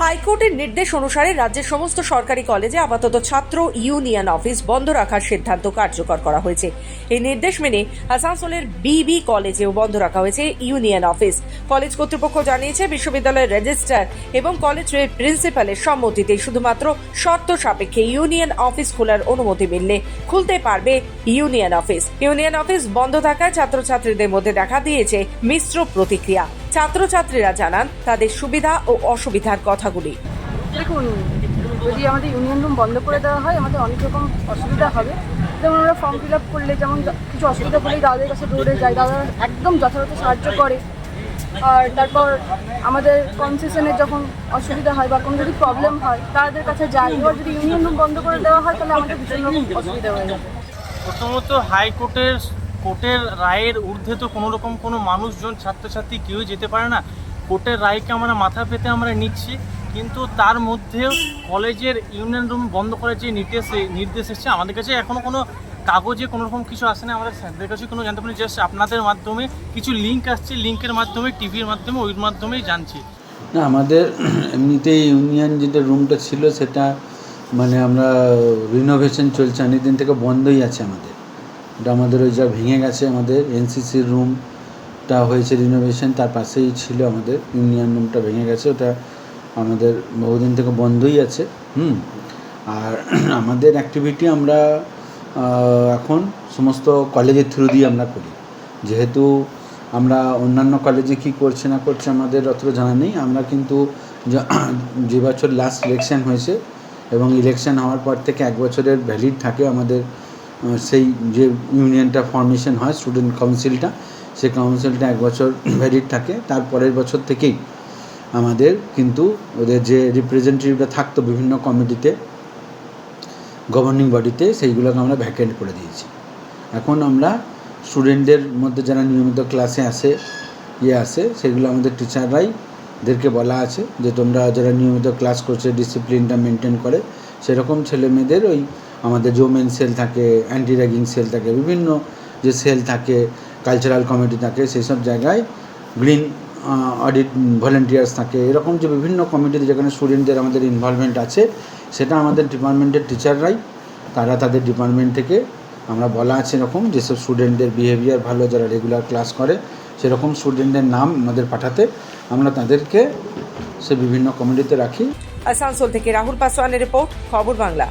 হাইকোর্টের নির্দেশ অনুসারে রাজ্যের সমস্ত সরকারি কলেজে আপাতত ছাত্র ইউনিয়ন অফিস বন্ধ রাখার সিদ্ধান্ত কার্যকর করা হয়েছে। এই নির্দেশ মেনে আসানসোলের বিবি কলেজেও বন্ধ রাখা হয়েছে ইউনিয়ন অফিস। কলেজ কর্তৃপক্ষ জানিয়েছে, বিশ্ববিদ্যালয়ের রেজিস্ট্রার এবং কলেজের প্রিন্সিপালের সম্মতিতে শুধুমাত্র শর্ত সাপেক্ষে ইউনিয়ন অফিস খোলার অনুমতি মিললে খুলতে পারবে ইউনিয়ন অফিস। ইউনিয়ন অফিস বন্ধ থাকায় ছাত্রছাত্রীদের মধ্যে দেখা দিয়েছে মিশ্র প্রতিক্রিয়া। ছাত্রছাত্রীরা জানান তাদের সুবিধা ও অসুবিধার কথাগুলি। দেখুন যদি আমাদের ইউনিয়ন রুম বন্ধ করে দেওয়া হয় আমাদের অনেক রকম অসুবিধা হবে। যেমন আমরা ফর্ম ফিল আপ করলে যেমন কিছু অসুবিধা করলেই দাদাদের কাছে দৌড়ে যায় দাদা একদম যথাযথ সাহায্য করে। আর তারপর আমাদের কনসেশনের যখন অসুবিধা হয় বা কোনো যদি প্রবলেম হয় তাদের কাছে যাই। এবার যদি ইউনিয়ন রুম বন্ধ করে দেওয়া হয় তাহলে আমাদের ভীষণ রকম অসুবিধা হয়ে যাবে। প্রথমত হাইকোর্টের কোর্টের রায়ের ঊর্ধ্বে তো কোনো রকম কোনো মানুষজন, ছাত্রছাত্রী কেউ যেতে পারে না। কোর্টের রায়কে আমরা মাথা পেতে আমরা নিচ্ছি। কিন্তু তার মধ্যেও কলেজের ইউনিয়ন রুম বন্ধ করার যে নির্দেশ নির্দেশ এসেছে, আমাদের কাছে এখনও কোনো কাগজে কোনো রকম কিছু আসে না আমাদের স্যারদের কাছে কোনো জানতে পারি জাস্ট আপনাদের মাধ্যমে কিছু লিঙ্ক আসছে। লিঙ্কের মাধ্যমে টিভির মাধ্যমে, ওই মাধ্যমেই জানছি। না, আমাদের এমনিতেই ইউনিয়ন যেটা রুমটা ছিল, সেটা মানে আমরা রিনোভেশন চলছে অনেক দিন থেকে বন্ধই আছে আমাদের। ওটা আমাদের ওই যা ভেঙে গেছে আমাদের এনসিসির রুমটা হয়েছে রিনোভেশন তার পাশেই ছিল আমাদের ইউনিয়ন রুমটা ভেঙে গেছে, ওটা আমাদের বহুদিন থেকে বন্ধই আছে, হুম? আর আমাদের অ্যাক্টিভিটি আমরা এখন সমস্ত কলেজের থ্রু দিয়ে আমরা করি। যেহেতু আমরা অন্যান্য কলেজে কি করছে না করছে আমাদের অতটা জানা নেই, আমরা কিন্তু যে বছর লাস্ট ইলেকশন হয়েছে এবং ইলেকশন হওয়ার পর থেকে এক বছরের ভ্যালিড থাকে আমাদের সেই যে ইউনিয়নটা ফর্মেশন হয় স্টুডেন্ট কাউন্সিলটা সেই কাউন্সিলটা এক বছর ভ্যালিড থাকে। তার পরের বছর থেকেই আমাদের কিন্তু ওদের যে রিপ্রেজেন্টেটিভরা থাকতো বিভিন্ন কমিটিতে গভর্নিং বডিতে সেইগুলোকে আমরা ভ্যাকেন্ট করে দিয়েছি। এখন আমরা স্টুডেন্টদের মধ্যে যারা নিয়মিত ক্লাসে আসে ইয়ে আসে, সেগুলো আমাদের টিচাররাই দেরকে বলা আছে যে তোমরা যারা নিয়মিত ক্লাস করছে ডিসিপ্লিনটা মেনটেন করে, সেরকম ছেলে মেয়েদের ওই আমাদের জোমেন সেল থাকে অ্যান্টি র্যাগিং সেল থাকে, বিভিন্ন যে সেল থাকে কালচারাল কমিটি থাকে সেই সব জায়গায় গ্রিন অডিট ভলেন্টিয়ার্স থাকে। এরকম যে বিভিন্ন কমিটিতে যেখানে স্টুডেন্টদের আমাদের ইনভলভমেন্ট আছে, সেটা আমাদের ডিপার্টমেন্টের টিচাররাই তারা তাদের ডিপার্টমেন্ট থেকে আমরা বলা আছে এরকম যেসব স্টুডেন্টদের বিহেভিয়ার ভালো, যারা রেগুলার ক্লাস করে, সেরকম স্টুডেন্টের নাম আমাদের পাঠাতে আমরা তাদেরকে সে বিভিন্ন কমিটিতে রাখি। আসানসোল থেকে রাহুল পাসওয়ানের রিপোর্ট খবর বাংলা।